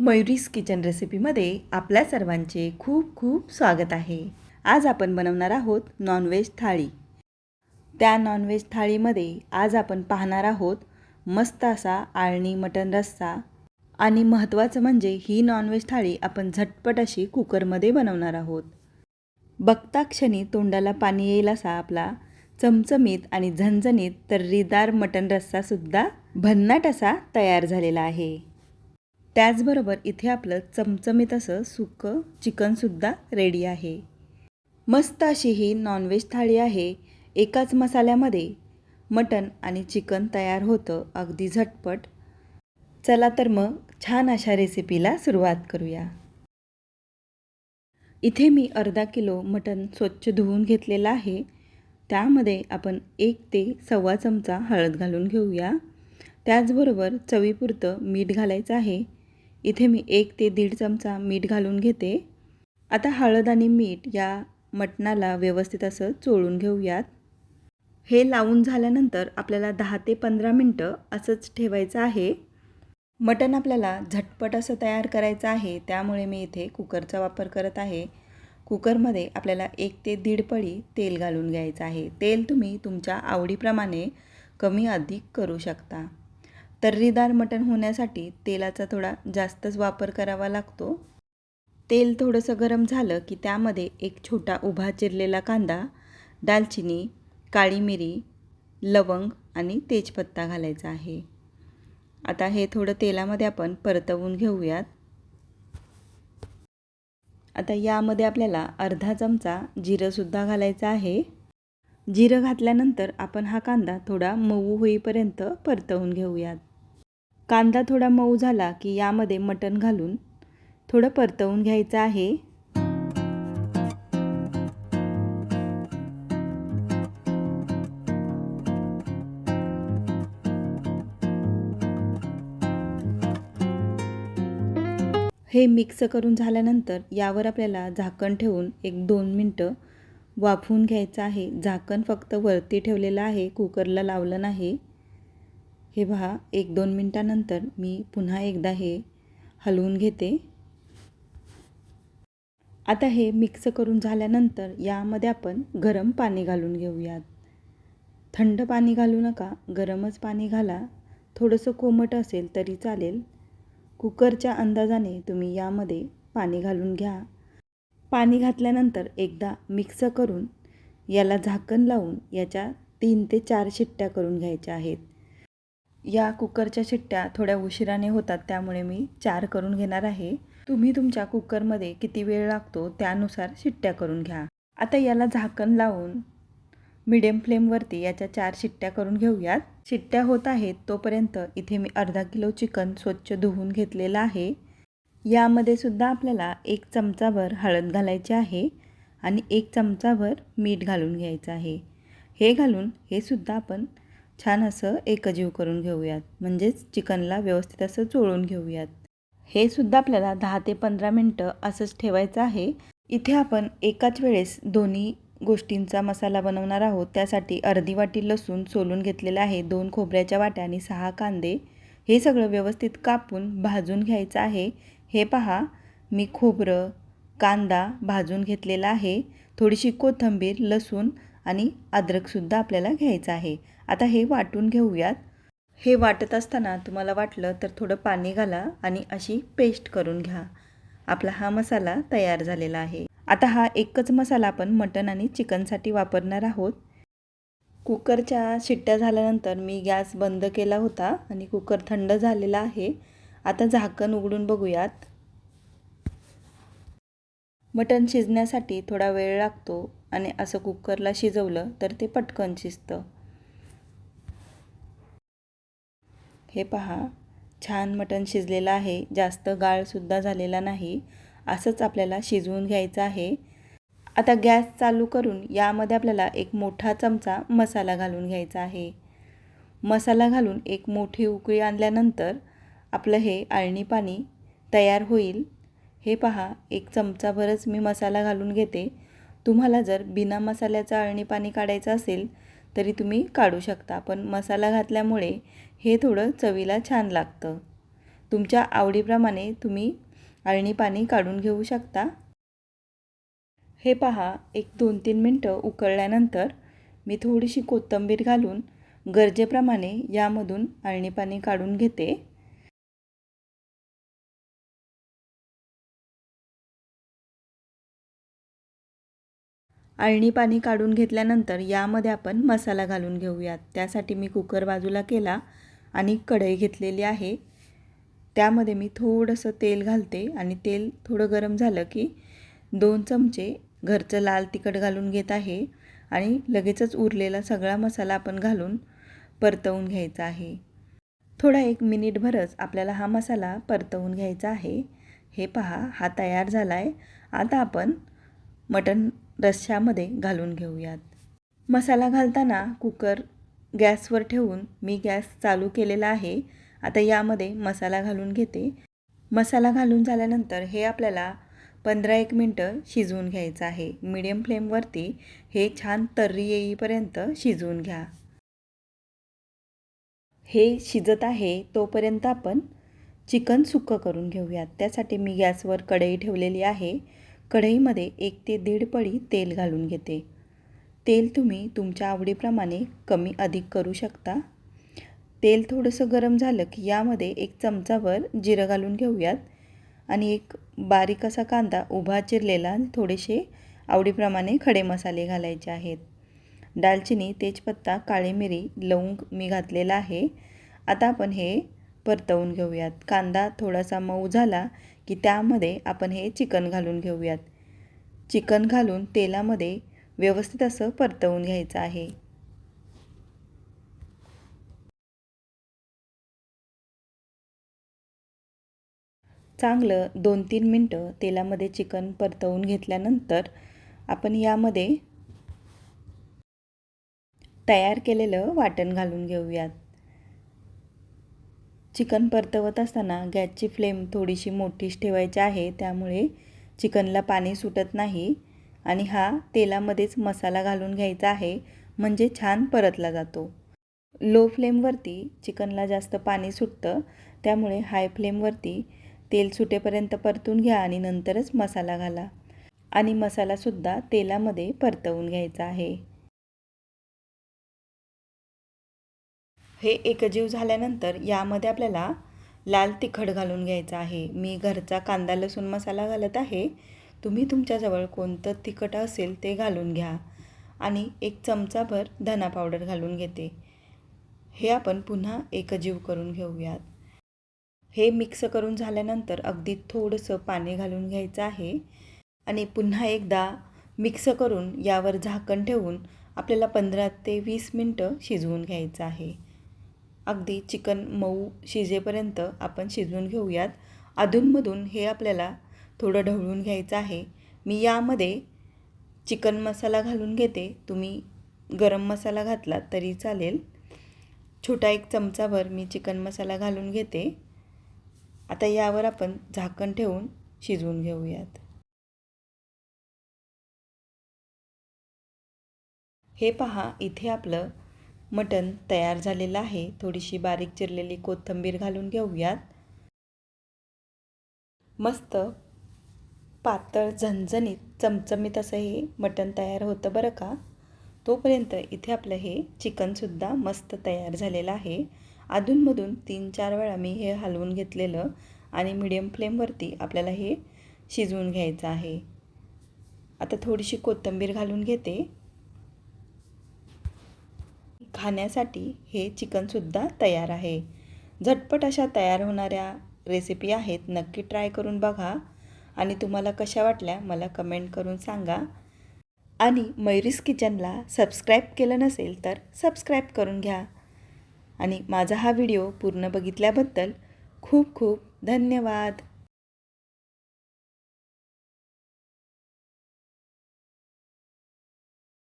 मयुरीस kitchen रेसिपीमध्ये आपल्या सर्वांचे खूप खूप स्वागत आहे. आज आपण बनवणार आहोत नॉनव्हेज थाळी. त्या नॉनव्हेज थाळीमध्ये आज आपण पाहणार आहोत मस्त असा आळणी मटण रस्सा आणि महत्त्वाचं म्हणजे ही नॉनव्हेज थाळी आपण झटपट अशी कुकरमध्ये बनवणार आहोत. बघता क्षणी तोंडाला पाणी येईल असा आपला चमचमीत आणि झणझणीत तर्रीदार मटण रस्सासुद्धा भन्नाट असा तयार झालेला आहे. त्याचबरोबर इथे आपलं चमचमीत असं सुकं चिकनसुद्धा रेडी आहे. मस्त अशी ही नॉनव्हेज थाळी आहे. एकाच मसाल्यामध्ये मटण आणि चिकन तयार होतं अगदी झटपट. चला तर मग छान अशा रेसिपीला सुरुवात करूया. इथे मी अर्धा किलो मटण स्वच्छ धुवून घेतलेलं आहे. त्यामध्ये आपण एक ते सव्वा चमचा हळद घालून घेऊया. त्याचबरोबर चवीपुरतं मीठ घालायचं आहे. इथे मी एक ते दीड चमचा मीठ घालून घेते. आता हळद आणि मीठ या मटणाला व्यवस्थित असं चोळून घेऊयात. हे लावून झाल्यानंतर आपल्याला दहा ते पंधरा मिनटं असंच ठेवायचं आहे. मटण आपल्याला झटपट असं तयार करायचं आहे त्यामुळे मी इथे कुकरचा वापर करत आहे. कुकरमध्ये आपल्याला एक ते दीड पळी तेल घालून घ्यायचं आहे. तेल तुम्ही तुमच्या आवडीप्रमाणे कमी अधिक करू शकता. तर्रीदार मटण होण्यासाठी तेलाचा थोडा जास्तच वापर करावा लागतो. तेल थोडंसं गरम झालं की त्यामध्ये एक छोटा उभा चिरलेला कांदा दालचिनी काळी मिरी लवंग आणि तेजपत्ता घालायचा आहे. आता हे थोडं तेलामध्ये आपण परतवून घेऊयात. आता यामध्ये आपल्याला अर्धा चमचा जिरंसुद्धा घालायचं आहे. जिरं घातल्यानंतर आपण हा कांदा थोडा मऊ होईपर्यंत परतवून घेऊयात. कांदा थोडा मऊ झाला की यामध्ये मटण घालून थोडं परतवून घ्यायचं आहे. हे मिक्स करून झाल्यानंतर यावर आपल्याला झाकण ठेवून एक दोन मिनटं वाफवून घ्यायचं आहे. झाकण फक्त वरती ठेवलेलं आहे. कुकरला लावलं नाही. हे पहा एक दोन मिनटानंतर मी पुन्हा एकदा हे हलवून घेते. आता हे मिक्स करून झाल्यानंतर यामध्ये आपण गरम पाणी घालून घेऊयात. थंड पाणी घालू नका गरमच पाणी घाला. थोडंसं कोमट असेल तरी चालेल. कुकरच्या अंदाजाने तुम्ही यामध्ये पाणी घालून घ्या. पाणी घातल्यानंतर एकदा मिक्स करून याला झाकण लावून याच्या तीन ते चार शिट्ट्या करून घ्यायच्या आहेत. या कुकरच्या शिट्ट्या थोड्या उशिराने होतात त्यामुळे मी चार करून घेणार आहे. तुम्ही तुमच्या कुकरमध्ये किती वेळ लागतो त्यानुसार शिट्ट्या करून घ्या. आता याला झाकण लावून मिडियम फ्लेमवरती याच्या चार शिट्ट्या करून घेऊयात. शिट्ट्या होत आहेत तोपर्यंत इथे मी अर्धा किलो चिकन स्वच्छ धुवून घेतलेलं आहे. यामध्ये सुद्धा आपल्याला एक चमचाभर हळद घालायची आहे आणि एक चमचाभर मीठ घालून घ्यायचं आहे. हे घालून हे सुद्धा आपण छान असं एकजीव करून घेऊयात. म्हणजेच चिकनला व्यवस्थित असं चोळून घेऊयात. हे सुद्धा आपल्याला दहा ते पंधरा मिनटं असंच ठेवायचं आहे. इथे आपण एकाच वेळेस दोन्ही गोष्टींचा मसाला बनवणार आहोत. त्यासाठी अर्धी वाटी लसूण सोलून घेतलेलं आहे. दोन खोबऱ्याच्या वाट्या आणि सहा कांदे. हे सगळं व्यवस्थित कापून भाजून घ्यायचं आहे. हे पहा मी खोबरं कांदा भाजून घेतलेला आहे. थोडीशी कोथिंबीर लसूण आणि अद्रकसुद्धा आपल्याला घ्यायचं आहे. आता हे वाटून घेऊयात. हे वाटत असताना तुम्हाला वाटलं तर थोडं पाणी घाला आणि अशी पेस्ट करून घ्या. आपला हा मसाला तयार झालेला आहे. आता हा एकच मसाला आपण मटण आणि चिकनसाठी वापरणार आहोत. कुकरच्या शिट्ट्या झाल्यानंतर मी गॅस बंद केला होता आणि कुकर थंड झालेला आहे. आता झाकण उघडून बघूयात. मटण शिजण्यासाठी थोडा वेळ लागतो आणि असं कुकरला शिजवलं तर ते पटकन शिजतं. हे पहा. छान मटण शिजलेलं आहे. जास्त गाळसुद्धा झालेला नाही. असंच आपल्याला शिजवून घ्यायचं आहे. आता गॅस चालू करून यामध्ये आपल्याला एक मोठा चमचा मसाला घालून घ्यायचा आहे. मसाला घालून एक मोठी उकळी आणल्यानंतर आपलं हे आळणी पाणी तयार होईल. हे पहा एक चमचाभरच मी मसाला घालून घेते. तुम्हाला जर बिना मसाल्याचं अळणी पाणी काढायचं असेल तरी तुम्ही काढू शकता. पण मसाला घातल्यामुळे हे थोडं चवीला छान लागतं. तुमच्या आवडीप्रमाणे तुम्ही अळणी पाणी काढून घेऊ शकता. हे पहा एक दोन तीन मिनटं उकळल्यानंतर मी थोडीशी कोथिंबीर घालून गरजेप्रमाणे यामधून अळणी पाणी काढून घेते. अळणी पाणी काढून घेतल्यानंतर यामध्ये आपण मसाला घालून घेऊयात. त्यासाठी मी कुकर बाजूला केला आणि कढई घेतलेली आहे. त्यामध्ये मी थोडंसं तेल घालते आणि तेल थोडं गरम झालं की दोन चमचे घरचं लाल तिखट घालून घेत आहे आणि लगेचच उरलेला सगळा मसाला आपण घालून परतवून घ्यायचा आहे. थोडा एक मिनिटभरच आपल्याला हा मसाला परतवून घ्यायचा आहे. हे पहा हा तयार झाला आहे आता आपण मटण रश्श्यामध्ये घालून घेऊयात. मसाला घालताना कुकर गॅसवर ठेवून मी गॅस चालू केलेला आहे. आता यामध्ये मसाला घालून घेते. मसाला घालून झाल्यानंतर हे आपल्याला पंधरा एक मिनटं शिजवून घ्यायचं आहे. मीडियम फ्लेमवरती हे छान तर्री येईपर्यंत शिजवून घ्या. हे शिजत आहे तोपर्यंत आपण चिकन सुक्कं करून घेऊयात. त्यासाठी मी गॅसवर कढई ठेवलेली आहे. कढईमध्ये एक ते दीड पळी तेल घालून घेते. तेल तुम्ही तुमच्या आवडीप्रमाणे कमी अधिक करू शकता. तेल थोडंसं गरम झालं की यामध्ये एक चमचाभर जिरं घालून घेऊयात. आणि एक बारीक असा कांदा उभा चिरलेला थोडेसे आवडीप्रमाणे खडे मसाले घालायचे आहेत. दालचिनी तेजपत्ता काळी मिरी लवंग मी घातलेला आहे. आता आपण हे परतवून घेऊयात. कांदा थोडासा मऊ झाला की त्यामध्ये आपण हे चिकन घालून घेऊयात. चिकन घालून तेलामध्ये व्यवस्थित असं परतवून घ्यायचं आहे. चांगलं दोन तीन मिनटं तेलामध्ये चिकन परतवून घेतल्यानंतर आपण यामध्ये तयार केलेलं वाटण घालून घेऊयात. चिकन परतवत असताना गॅसची फ्लेम थोडीशी मोठीच ठेवायची आहे त्यामुळे चिकनला पाणी सुटत नाही आणि हा तेलामध्येच मसाला घालून घ्यायचा आहे म्हणजे छान परतला जातो. लो फ्लेमवरती चिकनला जास्त पाणी सुटतं त्यामुळे हाय फ्लेमवरती तेल सुटेपर्यंत परतून घ्या आणि नंतरच मसाला घाला. आणि मसालासुद्धा तेलामध्ये परतवून घ्यायचा आहे. हे एकजीव झाल्यानंतर यामध्ये आपल्याला लाल तिखट घालून घ्यायचं आहे. मी घरचा कांदा लसूण मसाला घालत आहे. तुम्ही तुमच्याजवळ कोणतं तिखट असेल ते घालून घ्या. आणि एक चमचाभर धना पावडर घालून घेते. हे आपण पुन्हा एकजीव करून घेऊयात. हे मिक्स करून झाल्यानंतर अगदी थोडंसं पाणी घालून घ्यायचं आहे. आणि पुन्हा एकदा मिक्स करून यावर झाकण ठेवून आपल्याला पंधरा ते वीस मिनटं शिजवून घ्यायचं आहे. अगदी चिकन मऊ शिजेपर्यंत आपण शिजवून घेऊयात. अधूनमधून हे आपल्याला थोडं ढवळून घ्यायचं आहे. मी यामध्ये चिकन मसाला घालून घेते. तुम्ही गरम मसाला घातला तरी चालेल. छोटा एक चमचाभर मी चिकन मसाला घालून घेते. आता यावर आपण झाकण ठेवून शिजवून घेऊयात. हे पहा इथे आपलं मटण तयार झालेलं आहे. थोडीशी बारीक चिरलेली कोथिंबीर घालून घेऊयात. मस्त पातळ झणझणीत चमचमीत असं हे मटण तयार होतं बरं का? तोपर्यंत इथे आपलं हे चिकनसुद्धा मस्त तयार झालेलं आहे. अधूनमधून तीन चार वेळा मी हे हलवून घेतलेलं आणि मिडियम फ्लेमवरती आपल्याला हे शिजवून घ्यायचं आहे. आता थोडीशी कोथिंबीर घालून घेते. खाण्यासाठी हे चिकनसुद्धा तयार आहे. झटपट अशा तयार होणाऱ्या रेसिपी आहेत नक्की ट्राय करून बघा. आणि तुम्हाला कशा वाटल्या मला कमेंट करून सांगा. आणि मयुरीस किचनला सबस्क्राईब केलं नसेल तर सबस्क्राईब करून घ्या. आणि माझा हा व्हिडिओ पूर्ण बघितल्याबद्दल खूप खूप धन्यवाद.